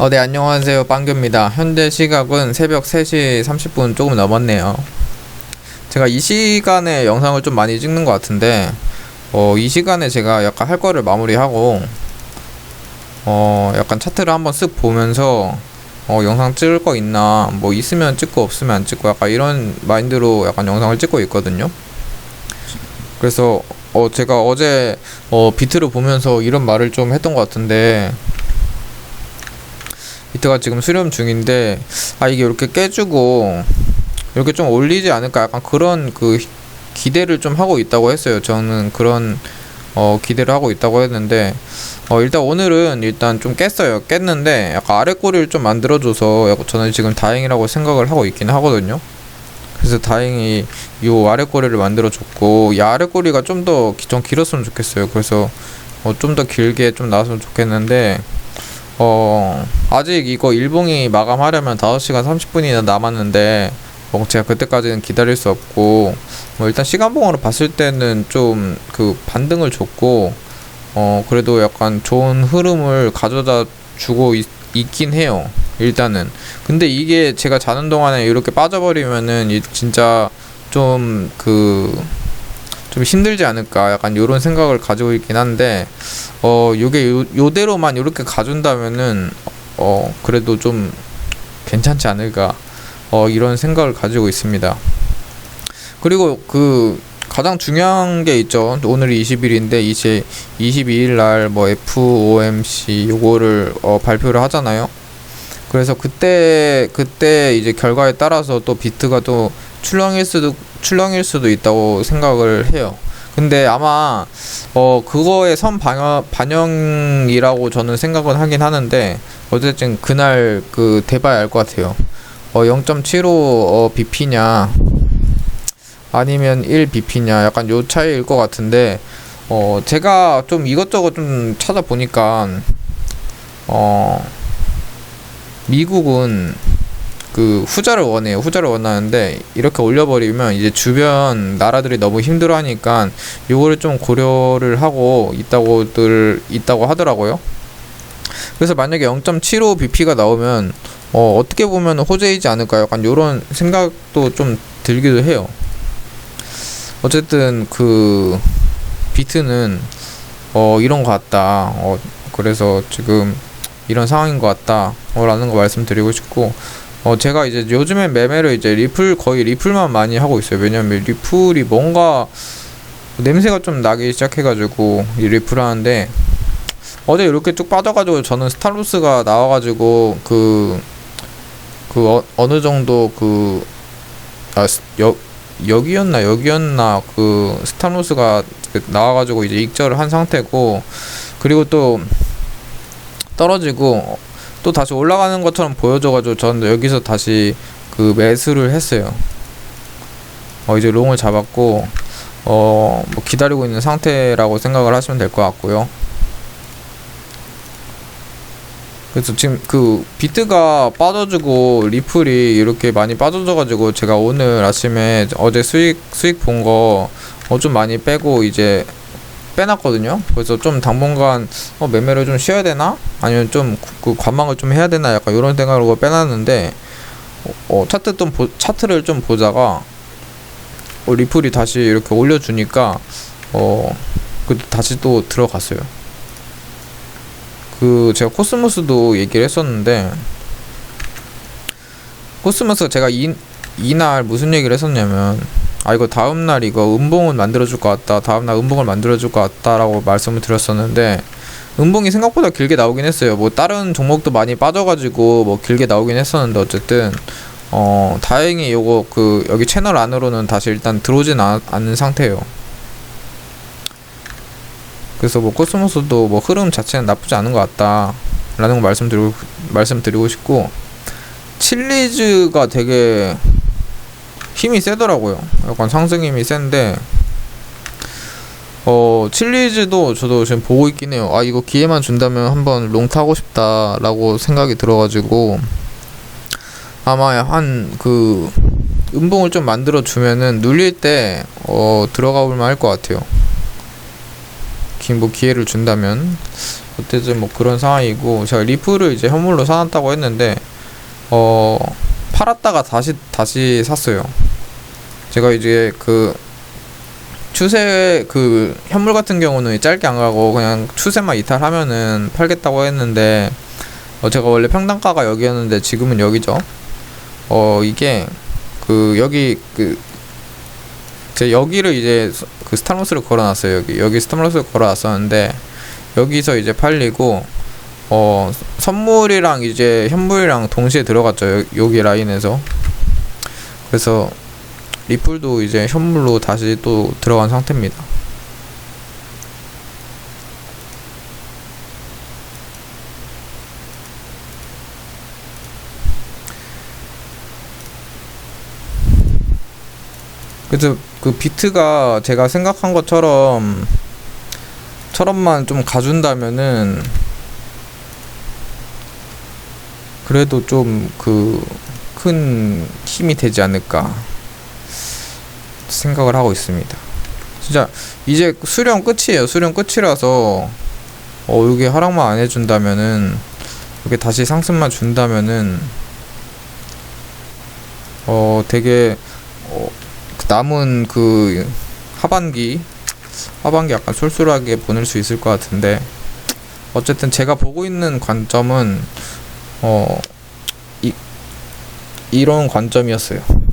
어, 네, 안녕하세요. 빵규입니다. 현재 시각은 새벽 3시 30분 조금 넘었네요. 제가 이 시간에 영상을 좀 많이 찍는 것 같은데, 어, 이 시간에 제가 약간 할 거를 마무리하고, 어, 약간 차트를 한번 쓱 보면서, 어, 영상 찍을 거 있나, 뭐 있으면 찍고 없으면 안 찍고, 약간 이런 마인드로 약간 영상을 찍고 있거든요. 그래서, 어, 제가 어제, 어, 비트를 보면서 이런 말을 좀 했던 것 같은데, 비트가 지금 수렴 중인데 아 이게 이렇게 깨주고 이렇게 좀 올리지 않을까 약간 그런 그 기대를 좀 하고 있다고 했어요. 저는 그런 어 기대를 하고 있다고 했는데 어 일단 오늘은 일단 좀 깼어요. 깼는데 약간 아래 꼬리를 좀 만들어줘서 약간 저는 지금 다행이라고 생각을 하고 있긴 하거든요. 그래서 다행히 요 아래 꼬리를 만들어줬고 이 아래 꼬리가 좀 더 좀 길었으면 좋겠어요. 그래서 어, 좀 더 길게 좀 나왔으면 좋겠는데 어, 아직 이거 일봉이 마감하려면 5시간 30분이나 남았는데, 뭐 제가 그때까지는 기다릴 수 없고, 뭐 일단 시간봉으로 봤을 때는 좀 그 반등을 줬고, 어, 그래도 약간 좋은 흐름을 가져다 주고 있, 있긴 해요. 일단은. 근데 이게 제가 자는 동안에 이렇게 빠져버리면은 이 진짜 좀 그, 좀 힘들지 않을까 약간 요런 생각을 가지고 있긴 한데 어 요게 요, 요대로만 이렇게 가준다면은 어 그래도 좀 괜찮지 않을까 어 이런 생각을 가지고 있습니다. 그리고 그 가장 중요한 게 있죠. 오늘이 20일인데 이제 22일 날 뭐 FOMC 요거를 어 발표를 하잖아요. 그래서 그때 그때 이제 결과에 따라서 또 비트가 또 출렁일 수도 출렁일 수도 있다고 생각을 해요. 근데 아마 어 그거의 선 반영 반영이라고 저는 생각은 하긴 하는데 어쨌든 그날 그 대봐야 알 것 같아요. 어 0.75 어 BP냐 아니면 1 BP냐 약간 요 차이일 것 같은데 어 제가 좀 이것저것 좀 찾아보니까 어 미국은 그 후자를 원해요. 후자를 원하는데 이렇게 올려버리면 이제 주변 나라들이 너무 힘들어하니까 요거를 좀 고려를 하고 있다고들 있다고 하더라고요. 그래서 만약에 0.75 BP가 나오면 어, 어떻게 보면 호재이지 않을까 약간 요런 생각도 좀 들기도 해요. 어쨌든 그 비트는 어 이런 것 같다. 어 그래서 지금 이런 상황인 것 같다. 어 라는 거 말씀드리고 싶고 어 제가 이제 요즘에 매매를 이제 리플 거의 리플만 많이 하고 있어요. 왜냐면 리플이 뭔가 냄새가 좀 나기 시작해가지고 이 리플 하는데 어제 이렇게 쭉 빠져가지고 저는 스타루스가 나와가지고 그, 그 어, 어느 정도 그, 아, 여, 여기였나, 여기였나, 그 스타루스가 나와가지고 이제 익절을 한 상태고, 그리고 또 떨어지고, 또 다시 올라가는 것처럼 보여줘가지고 저는 여기서 다시 그 매수를 했어요. 어, 이제 롱을 잡았고, 어, 뭐 기다리고 있는 상태라고 생각을 하시면 될 것 같고요. 그래서 지금 그 비트가 빠져주고 리플이 이렇게 많이 빠져져가지고 제가 오늘 아침에 어제 수익 수익 본거어좀 많이 빼고 이제 빼놨거든요. 그래서 좀 당분간 어 매매를 좀 쉬어야 되나? 아니면 좀 그 관망을 좀 해야 되나? 약간 이런 생각으로 빼놨는데 어, 어 차트 좀 보, 차트를 좀 보다가 어, 리플이 다시 이렇게 올려주니까 어 그 다시 또 들어갔어요. 그 제가 코스모스도 얘기를 했었는데 코스모스 제가 이 이날 무슨 얘기를 했었냐면 아 이거 다음 날 이거 음봉은 만들어 줄 것 같다. 다음 날 음봉을 만들어 줄 것 같다라고 말씀을 드렸었는데 음봉이 생각보다 길게 나오긴 했어요. 뭐 다른 종목도 많이 빠져가지고 뭐 길게 나오긴 했었는데 어쨌든 어 다행히 요거 그 여기 채널 안으로는 다시 일단 들어오진 않, 않는 상태예요. 그래서 뭐 코스모스도 뭐 흐름 자체는 나쁘지 않은 것 같다 라는 거 말씀드리고 말씀드리고 싶고 칠리즈가 되게 힘이 세더라고요. 약간 상승 힘이 센데 어 칠리즈도 저도 지금 보고 있긴 해요. 아 이거 기회만 준다면 한번 롱 타고 싶다라고 생각이 들어가지고 아마 한 그 음봉을 좀 만들어 주면은 눌릴 때 어 들어가 볼만 할 것 같아요. 기, 뭐 기회를 준다면 그때쯤 뭐 그런 상황이고 제가 리플을 이제 현물로 사놨다고 했는데 어 팔았다가 다시 다시 샀어요. 제가 이제 그 추세 그 현물 같은 경우는 짧게 안 가고 그냥 추세만 이탈하면은 팔겠다고 했는데 어 제가 원래 평당가가 여기였는데 지금은 여기죠. 어 이게 그 여기 그 제 여기를 이제 스- 그 스타로스를 걸어놨어요 여기 여기 스타로스를 걸어놨었는데 여기서 이제 팔리고 어 선물이랑 이제 현물이랑 동시에 들어갔죠 여, 여기 라인에서 그래서 리플도 이제 현물로 다시 또 들어간 상태입니다. 그래서 그 비트가 제가 생각한 것처럼 처럼만 좀 가준다면은 그래도 좀 그 큰 힘이 되지 않을까 생각을 하고 있습니다. 진짜 이제 수령 끝이에요. 수령 끝이라서 어 이게 하락만 안 해준다면은 이게 다시 상승만 준다면은 어 되게 어 남은 그 하반기 하반기 약간 쏠쏠하게 보낼 수 있을 것 같은데 어쨌든 제가 보고 있는 관점은 어 이, 이런 관점이었어요.